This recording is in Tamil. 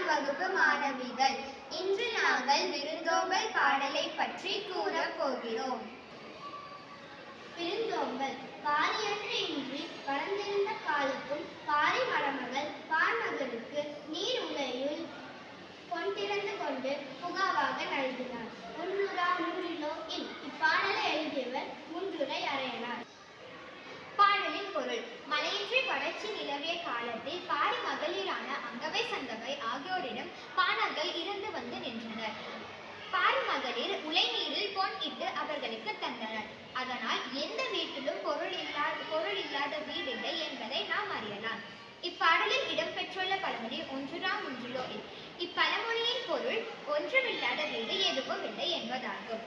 வகுப்பு மாணவிகள். இன்று நாங்கள் விருந்தோம்பல் பாடலை பற்றி கூற போகிறோம். விருந்தோம்பல். பாரியன்று இன்றி வளர்ந்திருந்த காலத்தும் பாரி மணமகள் பான்மகனுக்கு நீர் உலையுள் கொண்டிருந்து கொண்டு புகாவாக நல்கினார். முன்னுரா நூறிலோ இல் இப்பாடலை எழுதியவர் முன்றுரை அறையனார் பாடலின் பொருள் மலையின்றி வளர்ச்சி நிலவிய இப்பழமொழியின் பொருள் ஒன்றுமில்லாத வீடு எதுவும் இல்லை என்பதாகும்.